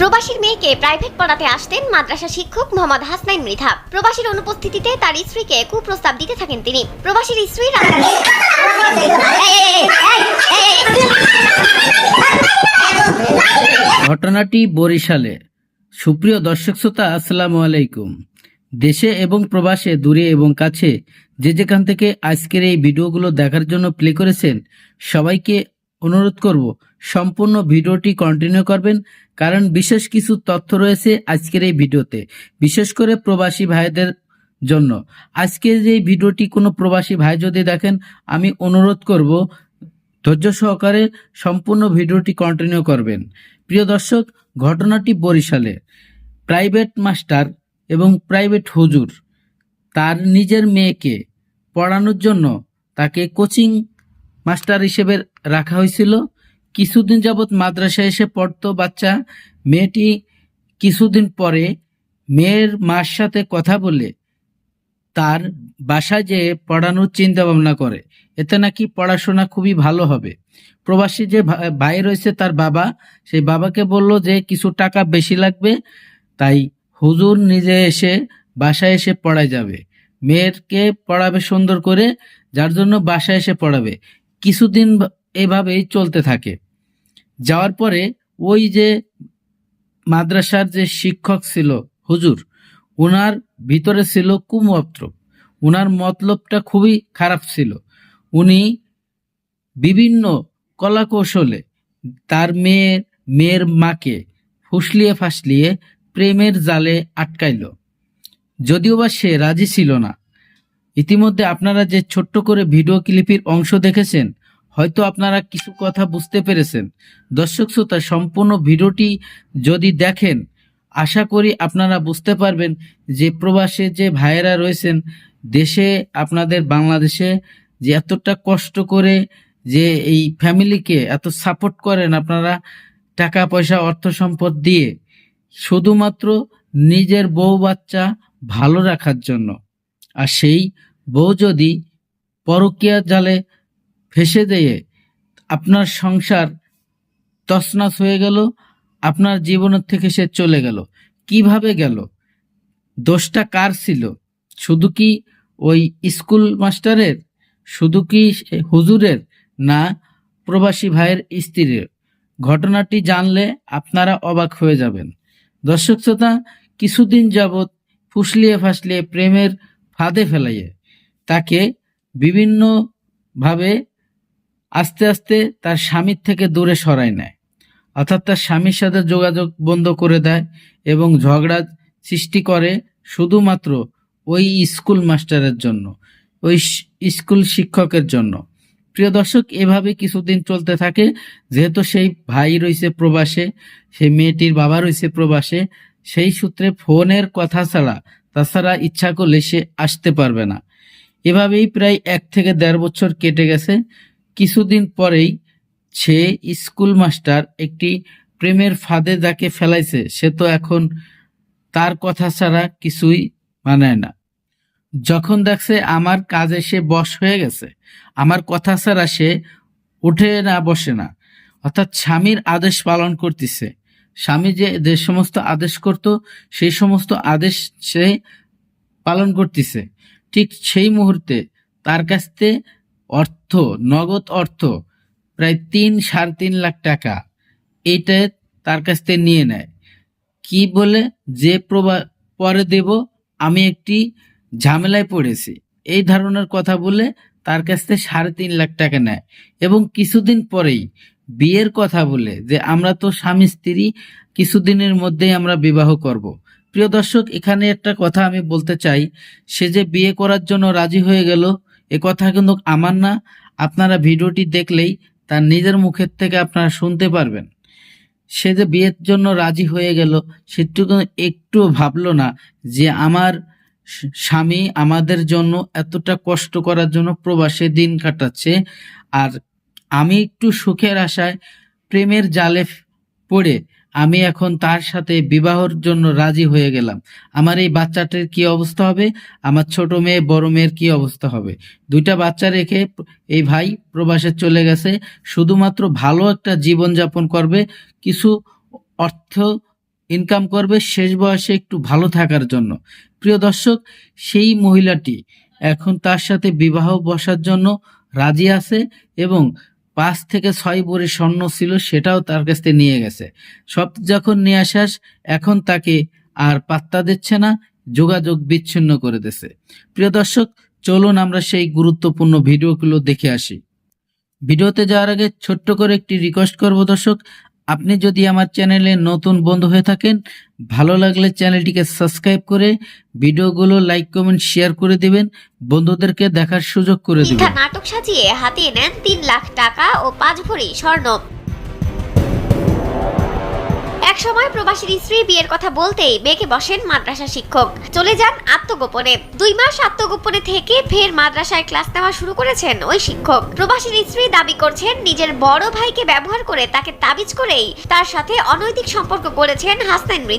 প্রবাসীর মেয়েকে প্রাইভেট পড়াতে আসতেন মাদ্রাসা শিক্ষক মোহাম্মদ হাসনাইন মৃধা। প্রবাসীর অনুপস্থিতিতে তার স্ত্রীকে কুপ্রস্তাব দিতে থাকেন তিনি। প্রবাসীর স্ত্রী ঘটনাটি বরিশালে। সুপ্রিয় দর্শক শ্রোতা আসসালামু আলাইকুম। দেশে এবং প্রবাসে দূরে এবং কাছে যে যেখান থেকে আজকের এই ভিডিওগুলো দেখার জন্য প্লে করেছেন সবাইকে অনুরোধ করব সম্পূর্ণ ভিডিওটি কন্টিনিউ করবেন কারণ বিশেষ কিছু তথ্য রয়েছে আজকের এই ভিডিওতে। বিশেষ করে প্রবাসী ভাইদের জন্য। আজকের যে ভিডিওটি কোনো প্রবাসী ভাই যদি দেখেন, আমি অনুরোধ করব, ধৈর্য সহকারে সম্পূর্ণ ভিডিওটি কন্টিনিউ করবেন। প্রিয় দর্শক, ঘটনাটি বরিশালে। প্রাইভেট মাস্টার এবং প্রাইভেট হুজুর, তার নিজের মেয়েকে পড়ানোর জন্য তাকে কোচিং মাস্টার হিসেবে রাখা হয়েছিল। কিছুদিন যাবৎ মাদ্রাসায় এসে পড়তো বাচ্চা। মেয়েটি কিছুদিন পরে মেয়ের মার সাথে কথা বলে তার বাসায় যে পড়ানোর চিন্তা ভাবনা করে। এতে নাকি পড়াশোনা খুবই ভালো হবে। প্রবাসী যে ভাই রয়েছে তার বাবা, সেই বাবাকে বলল যে কিছু টাকা বেশি লাগবে, তাই হুজুর নিজে এসে বাসায় এসে পড়ায় যাবে। মেয়েরকে পড়াবে সুন্দর করে, যার জন্য বাসায় এসে পড়াবে। কিছুদিন এভাবেই চলতে থাকে। যাওয়ার পরে ওই যে মাদ্রাসার যে শিক্ষক ছিল, হুজুর ওনার ভিতরে ছিল কুমত্র। ওনার মতলবটা খুবই খারাপ ছিল। উনি বিভিন্ন কলা কৌশলে তার মেয়ের মেয়ের মাকে ফুসলিয়ে ফাসলিয়ে প্রেমের জালে আটকাইল। যদিও বা সে রাজি ছিল না। ইতিমধ্যে আপনারা যে ছোট্ট করে ভিডিও ক্লিপের অংশ দেখেছেন হয়তো আপনারা কিছু কথা বুঝতে পেরেছেন। দর্শক শ্রোতা, সম্পূর্ণ ভিডিওটি যদি দেখেন, আশা করি আপনারা বুঝতে পারবেন যে প্রবাসে যে ভাইয়েরা রয়েছেন, দেশে, আপনাদের বাংলাদেশে যে এতটা কষ্ট করে যে এই ফ্যামিলিকে এত সাপোর্ট করেন আপনারা টাকা, পয়সা, অর্থ সম্পদ দিয়ে, শুধুমাত্র নিজের বউ বাচ্চা ভালো রাখার জন্য। আর সেই বউ যদি পরকীয়া জালে ফেসে দিয়ে আপনার সংসার তছনছ হয়ে গেল, আপনার জীবনের থেকে সে চলে গেল। কীভাবে গেল? দোষটা কার ছিল? শুধু কি ওই স্কুল মাস্টারের? শুধু কি হুজুরের? না, প্রবাসী ভাইয়ের স্ত্রীর। ঘটনাটি জানলে আপনারা অবাক হয়ে যাবেন। দর্শক শ্রোতা, কিছুদিন যাবৎ ফুসলিয়ে ফাসলিয়ে প্রেমের ফাঁদে ফেলাইয়ে তাকে বিভিন্নভাবে আস্তে আস্তে তার স্বামীর থেকে দূরে সরায় নেয়। অর্থাৎ তার স্বামীর সাথে যোগাযোগ বন্ধ করে দেয় এবং ঝগড়া সৃষ্টি করে শুধুমাত্র ওই স্কুল মাস্টারের জন্য, ওই স্কুল শিক্ষকের জন্য। প্রিয় দর্শক, এভাবে কিছুদিন চলতে থাকে। যেহেতু সেই ভাই রয়েছে প্রবাসে সেই মেয়েটির বাবা রয়েছে প্রবাসে, সেই সূত্রে ফোনের কথা ছাড়া তাছাড়া ইচ্ছা করলে সে আসতে পারবে না। এভাবেই প্রায় এক থেকে দেড় বছর কেটে গেছে। কিছুদিন পরেই সে স্কুল মাস্টার একটি প্রেমের ফাঁদে যাকে ফেলাইছে, সে তো এখন তার কথা ছাড়া কিছুই মানায় না। যখন দেখছে আমার কাজে সে বশ হয়ে গেছে, আমার কথা ছাড়া সে উঠে না, বসে না। অর্থাৎ স্বামীর আদেশ পালন করতেছে। স্বামী যে যে সমস্ত আদেশ করত, সেই সমস্ত আদেশ সে পালন করতেছে। ঠিক সেই মুহূর্তে তার কাছ থেকে অর্থ নগদ অর্থ, প্রায় তিন সাড়ে তিন লাখ টাকা। এটা তার কাছ থেকে নিয়ে নেয়। কি বলে? যে প্রবা, পরে দেব, আমি একটি ঝামেলায় পড়েছি। এই ধরনের কথা বলে তার কাছ থেকে সাড়ে তিন লাখ টাকা নেয়। এবং কিছুদিন পরেই বিয়ের কথা বলে যে, আমরা তো স্বামী, স্ত্রী, কিছুদিনের মধ্যেই আমরা বিবাহ করব। প্রিয় দর্শক, এখানে একটা কথা আমি বলতে চাই। সে যে বিয়ে করার জন্য রাজি হয়ে গেল, এ কথা কিন্তু আমার না। আপনারা ভিডিওটি দেখলেই তার নিজের মুখের থেকে আপনারা শুনতে পারবেন। সে যে বিয়ের জন্য রাজি হয়ে গেল সেটুকু একটু ভাবলো না যে আমার স্বামী আমাদের জন্য এতটা কষ্ট করার জন্য প্রবাসে দিন কাটাচ্ছে। আর আমি একটু সুখের আশায় প্রেমের জালে পড়ে আমি এখন তার সাথে বিবাহর জন্য রাজি হয়ে গেলাম। আমার এই বাচ্চাটার কি অবস্থা হবে? আমার ছোট মেয়ে, বড় মেয়ের কি অবস্থা হবে? দুইটা বাচ্চা রেখে এই ভাই প্রবাসে চলে গেছে। শুধুমাত্র ভালো একটা জীবন যাপন করবে, কিছু অর্থ ইনকাম করবে, শেষ বয়সে একটু ভালো থাকার জন্য। প্রিয় দর্শক, সেই মহিলাটি এখন তার সাথে বিবাহ বসার জন্য রাজি আছে এবং পাঁচ থেকে ছয় বড়ি স্বর্ণ ছিল, সেটাও তার কাছ থেকে নিয়ে গেছে। সব যখন নিয়ে আসাস, এখন তাকে আর পাত্তা দিচ্ছে না, যোগাযোগ বিচ্ছিন্ন করে দিছে। প্রিয় দর্শক, চলুন আমরা সেই গুরুত্বপূর্ণ ভিডিওগুলো দেখে আসি। ভিডিওতে যাওয়ার আগে ছোট্ট করে একটি রিকোয়েস্ট করব দর্শক আপনি যদি আমার চ্যানেলে নতুন বন্ধু হয়ে থাকেন, ভালো লাগলে চ্যানেলটিকে সাবস্ক্রাইব করে ভিডিওগুলো লাইক, কমেন্ট, শেয়ার করে দিবেন। বন্ধুদেরকে দেখার সুযোগ করে দিবেন। নাটক সাজিয়ে হাতিয়ে নেন তিন লাখ টাকা ও পাঁচ ভরি স্বর্ণ। সময় প্রবাসীর স্ত্রী বিয়ের কথা বলতেই বেঁকে বসেন মাদ্রাসা শিক্ষক। চলে যান আত্মগোপনে। দুই মাস আত্মগোপনে থেকে ফের মাদ্রাসায় ক্লাস নেওয়া শুরু করেছেন ওই শিক্ষক। প্রবাসীর স্ত্রী দাবি করছেন, নিজের বড় ভাইকে ব্যবহার করে তাকে তাবিজ করেই তার সাথে অনৈতিক সম্পর্ক করেছেন হাসনাইন